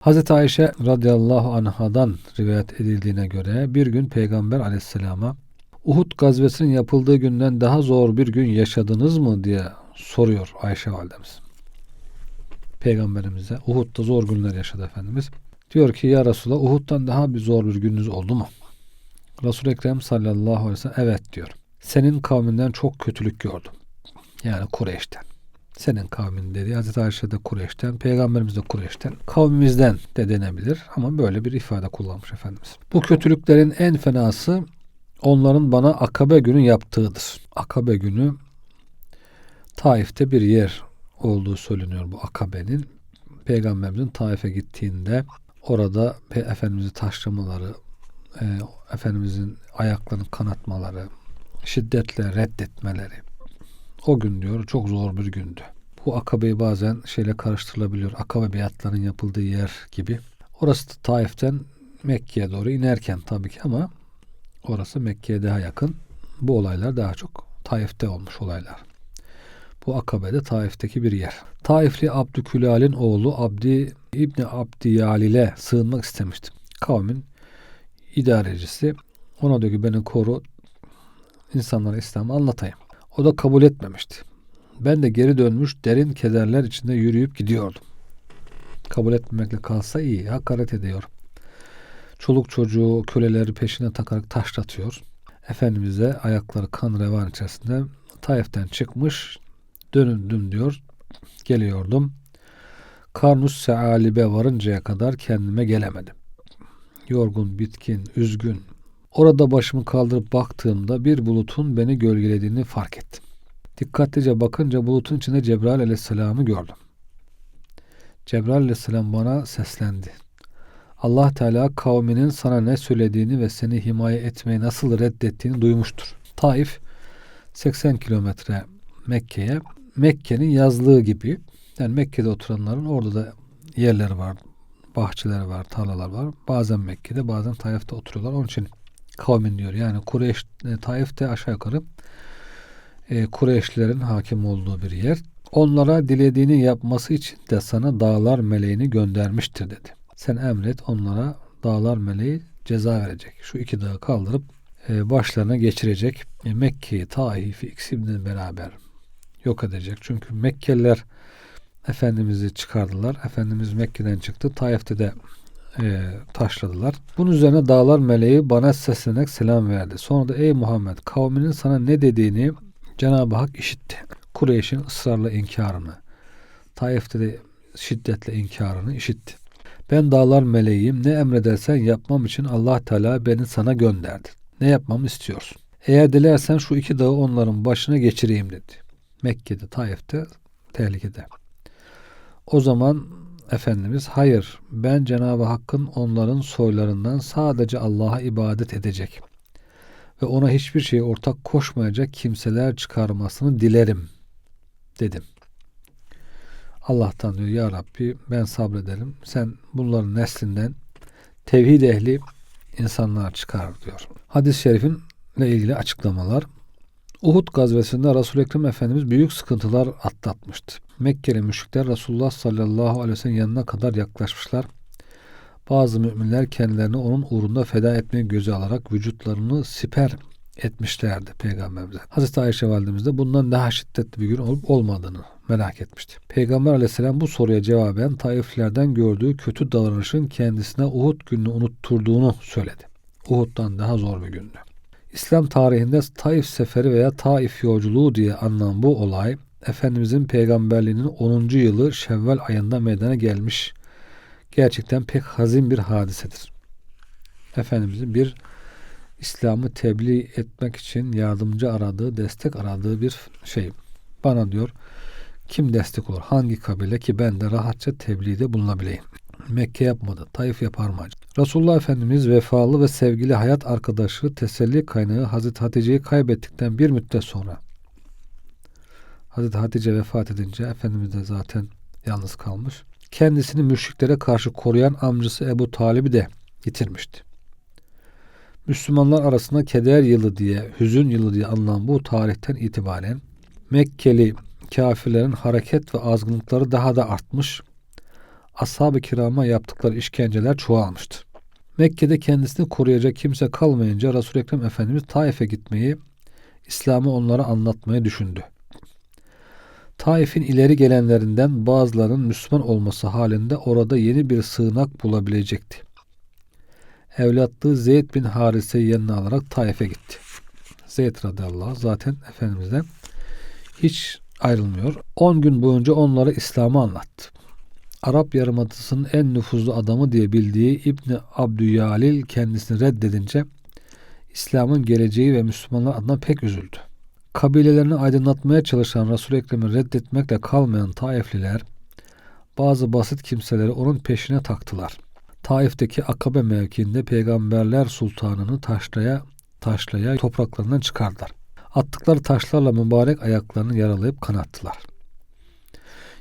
Hazreti Ayşe radıyallahu anhadan rivayet edildiğine göre bir gün Peygamber aleyhisselama Uhud gazvesinin yapıldığı günden daha zor bir gün yaşadınız mı diye soruyor Ayşe validemiz. Peygamberimize Uhud'da zor günler yaşadı Efendimiz. Diyor ki ya Resulallah Uhud'dan daha bir zor bir gününüz oldu mu? Resul-i Ekrem sallallahu aleyhi ve sellem evet diyor. Senin kavminden çok kötülük gördüm. Yani Kureyş'ten. Senin kavmin dedi. Hazreti Ayşe de Kureyş'ten, Peygamberimiz de Kureyş'ten, kavmimizden de denebilir ama böyle bir ifade kullanmış Efendimiz. Bu kötülüklerin en fenası onların bana Akabe günü yaptığıdır. Akabe günü Taif'te bir yer olduğu söyleniyor bu Akabe'nin. Peygamberimizin Taif'e gittiğinde orada Efendimiz'i taşlamaları, e, Efendimizin ayaklarını kanatmaları, şiddetle reddetmeleri. O gün diyor çok zor bir gündü. Bu Akabe'yi bazen şeyle karıştırılabiliyor. Akabe biatlarının yapıldığı yer gibi. Orası da Taif'ten Mekke'ye doğru inerken tabii ki ama orası Mekke'ye daha yakın. Bu olaylar daha çok Taif'te olmuş olaylar. Bu Akabe'de Taif'teki bir yer. Taifli Abdükülal'in oğlu Abdi İbni Abdiyalil'e sığınmak istemişti. Kavmin idarecisi ona diyor ki beni koru insanlara İslam'ı anlatayım. O da kabul etmemişti. Ben de geri dönmüş derin kederler içinde yürüyüp gidiyordum. Kabul etmemekle kalsa iyi. Hakaret ediyor. Çoluk çocuğu köleleri peşine takarak taşlatıyor. Efendimiz'e ayakları kan revan içerisinde Taif'ten çıkmış dönündüm diyor. Geliyordum. Karnus Sealibe varıncaya kadar kendime gelemedim. Yorgun, bitkin, üzgün. Orada başımı kaldırıp baktığımda bir bulutun beni gölgelediğini fark ettim. Dikkatlice bakınca bulutun içinde Cebrail aleyhisselamı gördüm. Cebrail aleyhisselam bana seslendi. Allah Teala kavminin sana ne söylediğini ve seni himaye etmeyi nasıl reddettiğini duymuştur. Taif 80 kilometre Mekke'ye Mekke'nin yazlığı gibi yani Mekke'de oturanların orada da yerleri var, bahçeleri var, tarlalar var. Bazen Mekke'de bazen Taif'te oturuyorlar. Onun için kavmin diyor. Yani Kureyş, e, Taif'te aşağı yukarı e, Kureyşlilerin hakim olduğu bir yer. Onlara dilediğini yapması için de sana dağlar meleğini göndermiştir dedi. Sen emret onlara dağlar meleği ceza verecek. Şu iki dağı kaldırıp e, başlarına geçirecek. E, Mekke'yi, Taif'i ikisini beraber yok edecek. Çünkü Mekkeliler Efendimiz'i çıkardılar. Efendimiz Mekke'den çıktı. Taif'te de e, taşladılar. Bunun üzerine dağlar meleği bana seslenerek selam verdi. Sonra da ey Muhammed kavminin sana ne dediğini Cenab-ı Hak işitti. Kureyş'in ısrarla inkarını, Taif'te de şiddetle inkarını işitti. Ben dağlar meleğiyim. Ne emredersen yapmam için Allah Teala beni sana gönderdi. Ne yapmamı istiyorsun? Eğer dilersen şu iki dağı onların başına geçireyim dedi. Mekke'de, Taif'te tehlikede. O zaman Efendimiz hayır ben Cenab-ı Hakk'ın onların soylarından sadece Allah'a ibadet edecek ve ona hiçbir şeye ortak koşmayacak kimseler çıkarmasını dilerim dedim. Allah'tan diyor ya Rabbi ben sabrederim. Sen bunların neslinden tevhid ehli insanlar çıkar diyor. Hadis-i şerifin ile ilgili açıklamalar. Uhud gazvesinde Resul-i Ekrem Efendimiz büyük sıkıntılar atlatmıştı. Mekkeli müşrikler Resulullah sallallahu aleyhi ve sellem yanına kadar yaklaşmışlar. Bazı müminler kendilerini onun uğrunda feda etmeyi göze alarak vücutlarını siper etmişlerdi peygamberimize. Hazreti Ayşe validemiz de bundan daha şiddetli bir gün olup olmadığını merak etmişti. Peygamber aleyhisselam bu soruya cevaben Taiflerden gördüğü kötü davranışın kendisine Uhud gününü unutturduğunu söyledi. Uhud'dan daha zor bir gündü. İslam tarihinde Taif seferi veya Taif yolculuğu diye anılan bu olay Efendimizin peygamberliğinin 10. yılı Şevval ayında meydana gelmiş. Gerçekten pek hazin bir hadisedir. Efendimizin bir İslam'ı tebliğ etmek için yardımcı aradığı, destek aradığı bir şey. Bana diyor kim destek olur? Hangi kabile ki ben de rahatça tebliğde bulunabileyim. Mekke yapmadı. Taif yapar mı? Resulullah Efendimiz vefalı ve sevgili hayat arkadaşı teselli kaynağı Hazreti Hatice'yi kaybettikten bir müddet sonra Hazreti Hatice vefat edince Efendimiz de zaten yalnız kalmış. Kendisini müşriklere karşı koruyan amcası Ebu Talib'i de yitirmişti. Müslümanlar arasında keder yılı diye, hüzün yılı diye anılan bu tarihten itibaren Mekkeli kafirlerin hareket ve azgınlıkları daha da artmış. ashab-ı kirama yaptıkları işkenceler çoğalmıştı. Mekke'de kendisini koruyacak kimse kalmayınca Resul-i Ekrem Efendimiz Taif'e gitmeyi, İslam'ı onlara anlatmayı düşündü. Taif'in ileri gelenlerinden bazılarının Müslüman olması halinde orada yeni bir sığınak bulabilecekti. Evlatlığı Zeyd bin Harise'yi yanına alarak Taif'e gitti. Zeyd radıyallahu zaten Efendimiz'den hiç ayrılmıyor. 10 gün boyunca onlara İslam'ı anlattı. Arap Yarımadası'nın en nüfuzlu adamı diye bildiği İbni Abdüyalil kendisini reddedince İslam'ın geleceği ve Müslümanlar adına pek üzüldü. Kabilelerini aydınlatmaya çalışan Resul-i Ekrem'i reddetmekle kalmayan Taifliler bazı basit kimseleri onun peşine taktılar. Taif'teki Akabe mevkiinde peygamberler sultanını taşlaya taşlaya topraklarından çıkardılar. Attıkları taşlarla mübarek ayaklarını yaralayıp kanattılar.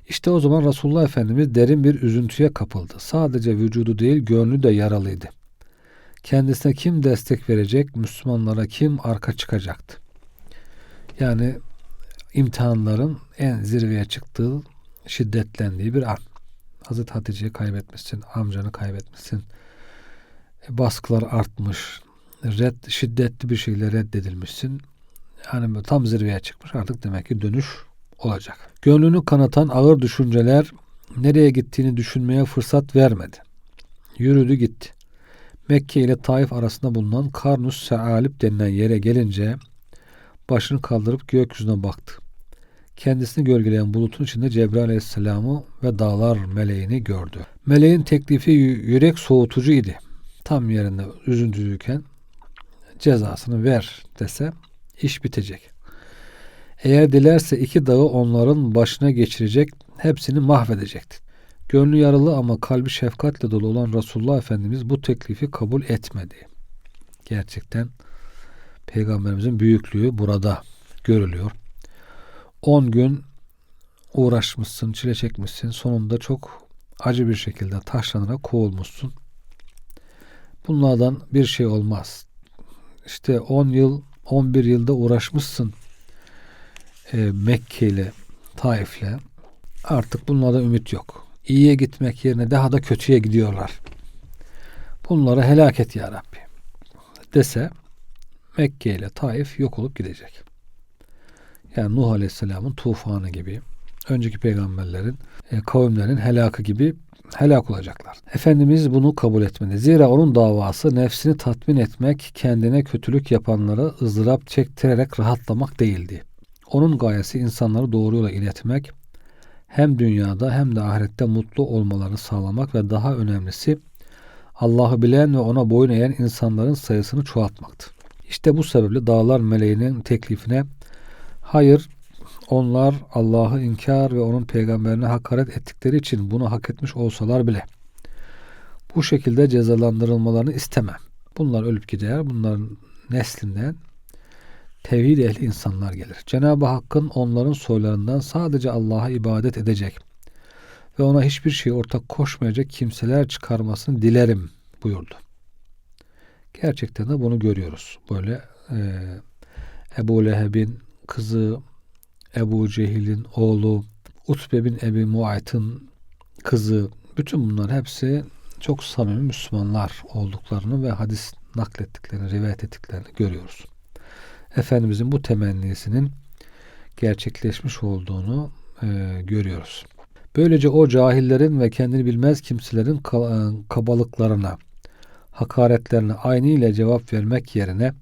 İşte o zaman Resulullah Efendimiz derin bir üzüntüye kapıldı. Sadece vücudu değil gönlü de yaralıydı. Kendisine kim destek verecek, Müslümanlara kim arka çıkacaktı? Yani imtihanların en zirveye çıktığı, şiddetlendiği bir an. Hazreti Hatice'yi kaybetmişsin, amcanı kaybetmişsin. E, baskılar artmış, red, şiddetli bir şekilde reddedilmişsin. Yani tam zirveye çıkmış artık demek ki dönüş olacak. Gönlünü kanatan ağır düşünceler nereye gittiğini düşünmeye fırsat vermedi. Yürüdü gitti. Mekke ile Taif arasında bulunan Karnus Sealip denilen yere gelince başını kaldırıp gökyüzüne baktı. Kendisini gölgeleyen bulutun içinde Cebrail Aleyhisselam'ı ve dağlar meleğini gördü. Meleğin teklifi yürek soğutucu idi. Tam yerinde üzüntülüyken cezasını ver dese iş bitecek. Eğer dilerse iki dağı onların başına geçirecek, hepsini mahvedecekti. Gönlü yaralı ama kalbi şefkatle dolu olan Resulullah Efendimiz bu teklifi kabul etmedi. Gerçekten Peygamberimizin büyüklüğü burada görülüyor. 10 gün uğraşmışsın, çile çekmişsin. Sonunda çok acı bir şekilde taşlanarak kovulmuşsun. Bunlardan bir şey olmaz. İşte 10 yıl, 11 yılda uğraşmışsın e, Mekke ile Taif'le. Artık bunlarda ümit yok. İyiye gitmek yerine daha da kötüye gidiyorlar. Bunları helak et ya Rabbi dese Mekke ile Taif yok olup gidecek. Yani Nuh Aleyhisselam'ın tufanı gibi, önceki peygamberlerin, e, kavimlerin helakı gibi helak olacaklar. Efendimiz bunu kabul etmedi. Zira onun davası nefsini tatmin etmek, kendine kötülük yapanlara ızdırap çektirerek rahatlamak değildi. Onun gayesi insanları doğru yola iletmek, hem dünyada hem de ahirette mutlu olmalarını sağlamak ve daha önemlisi Allah'ı bilen ve ona boyun eğen insanların sayısını çoğaltmaktı. İşte bu sebeple dağlar meleğinin teklifine hayır onlar Allah'ı inkar ve onun peygamberine hakaret ettikleri için bunu hak etmiş olsalar bile bu şekilde cezalandırılmalarını istemem. Bunlar ölüp gider. Bunların neslinden tevhid ehli insanlar gelir. Cenab-ı Hakk'ın onların soylarından sadece Allah'a ibadet edecek ve ona hiçbir şey ortak koşmayacak kimseler çıkarmasını dilerim buyurdu. Gerçekten de bunu görüyoruz. Böyle e, Ebu Leheb'in kızı, Ebu Cehil'in oğlu, Utbe bin Ebi Muayt'ın kızı, bütün bunlar hepsi çok samimi Müslümanlar olduklarını ve hadis naklettiklerini, rivayet ettiklerini görüyoruz. Efendimizin bu temennisinin gerçekleşmiş olduğunu e, görüyoruz. Böylece o cahillerin ve kendini bilmez kimselerin e, kabalıklarına, hakaretlerine aynı ile cevap vermek yerine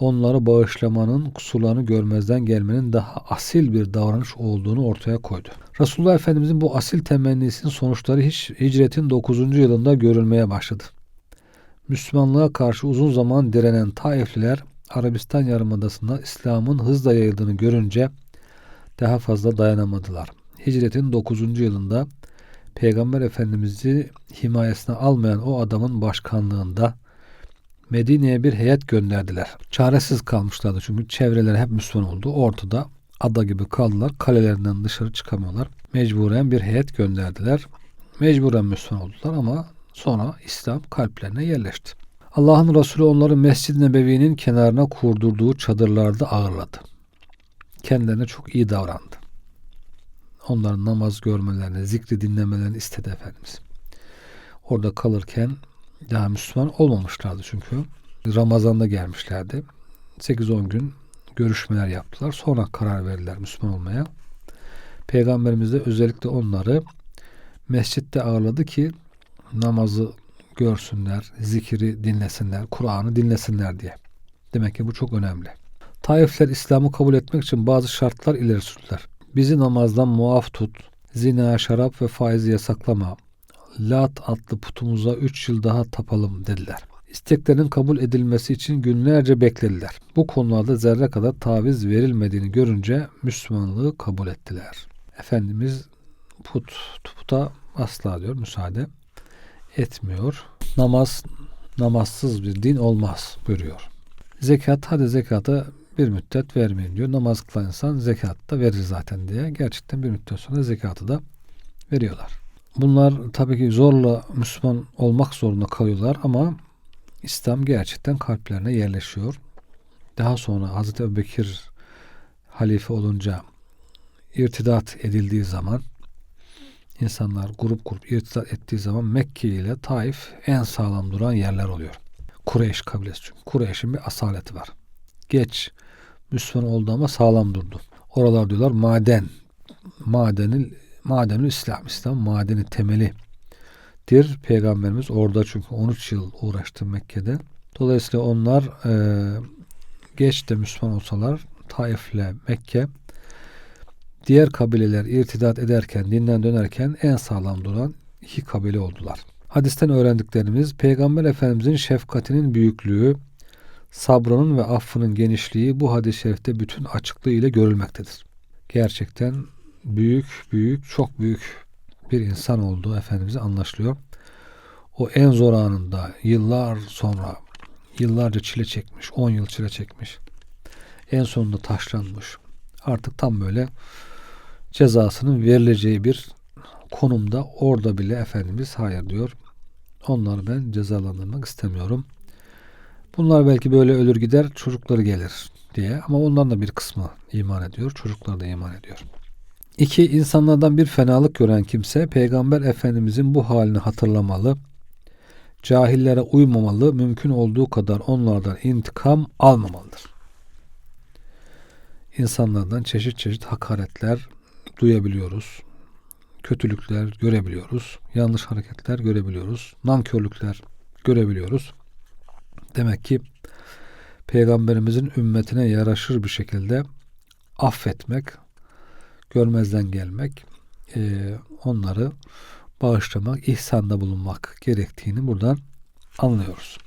onları bağışlamanın, kusurlarını görmezden gelmenin daha asil bir davranış olduğunu ortaya koydu. Resulullah Efendimizin bu asil temennisinin sonuçları hiç hicretin 9. yılında görülmeye başladı. Müslümanlığa karşı uzun zaman direnen Taifliler Arabistan Yarımadası'nda İslam'ın hızla yayıldığını görünce daha fazla dayanamadılar. Hicretin 9. yılında Peygamber Efendimiz'i himayesine almayan o adamın başkanlığında Medine'ye bir heyet gönderdiler. Çaresiz kalmışlardı çünkü çevreleri hep Müslüman oldu. Ortada ada gibi kaldılar. Kalelerinden dışarı çıkamıyorlar. Mecburen bir heyet gönderdiler. Mecburen Müslüman oldular ama sonra İslam kalplerine yerleşti. Allah'ın Resulü onları Mescid-i Nebevi'nin kenarına kurdurduğu çadırlarda ağırladı. Kendilerine çok iyi davrandı. Onların namaz görmelerini, zikri dinlemelerini istedi Efendimiz. Orada kalırken daha Müslüman olmamışlardı çünkü. Ramazan'da gelmişlerdi. 8-10 gün görüşmeler yaptılar. Sonra karar verdiler Müslüman olmaya. Peygamberimiz de özellikle onları mescitte ağırladı ki namazı görsünler, zikiri dinlesinler, Kur'an'ı dinlesinler diye. Demek ki bu çok önemli. Taifler İslam'ı kabul etmek için bazı şartlar ileri sürdüler. Bizi namazdan muaf tut, zina, şarap ve faizi yasaklama, Lat adlı putumuza üç yıl daha tapalım dediler. İsteklerin kabul edilmesi için günlerce beklediler. Bu konularda zerre kadar taviz verilmediğini görünce Müslümanlığı kabul ettiler. Efendimiz put, puta asla diyor müsaade etmiyor. Namaz namazsız bir din olmaz buyuruyor. Zekat hadi zekata bir müddet vermeyin diyor. Namaz kılan insan zekat da verir zaten diye. Gerçekten bir müddet sonra zekatı da veriyorlar. Bunlar tabii ki zorla Müslüman olmak zorunda kalıyorlar ama İslam gerçekten kalplerine yerleşiyor. Daha sonra Hazreti Ebubekir halife olunca irtidat edildiği zaman insanlar grup grup irtidat ettiği zaman Mekke ile Taif en sağlam duran yerler oluyor. Kureyş kabilesi çünkü. Kureyş'in bir asaleti var. Geç Müslüman oldu ama sağlam durdu. Oralar diyorlar maden. Madenil madenül İslam. İslam madeni temeli dir. Peygamberimiz orada çünkü 13 yıl uğraştı Mekke'de. Dolayısıyla onlar e, geç de Müslüman olsalar Taif ile Mekke diğer kabileler irtidat ederken, dinden dönerken en sağlam duran iki kabile oldular. Hadisten öğrendiklerimiz Peygamber Efendimizin şefkatinin büyüklüğü, sabrının ve affının genişliği bu hadis-i şerifte bütün açıklığı ile görülmektedir. Gerçekten büyük, büyük, çok büyük bir insan olduğu Efendimiz'e anlaşılıyor. O en zor anında yıllar sonra yıllarca çile çekmiş, 10 yıl çile çekmiş. En sonunda taşlanmış. Artık tam böyle cezasının verileceği bir konumda orada bile Efendimiz hayır diyor. Onları ben cezalandırmak istemiyorum. Bunlar belki böyle ölür gider çocukları gelir diye ama onların da bir kısmı iman ediyor. Çocuklar da iman ediyor. İki, insanlardan bir fenalık gören kimse Peygamber Efendimizin bu halini hatırlamalı, cahillere uymamalı, mümkün olduğu kadar onlardan intikam almamalıdır. İnsanlardan çeşit çeşit hakaretler duyabiliyoruz. Kötülükler görebiliyoruz. Yanlış hareketler görebiliyoruz. Nankörlükler görebiliyoruz. Demek ki Peygamberimizin ümmetine yaraşır bir şekilde affetmek, görmezden gelmek, e, onları bağışlamak, ihsanda bulunmak gerektiğini buradan anlıyoruz.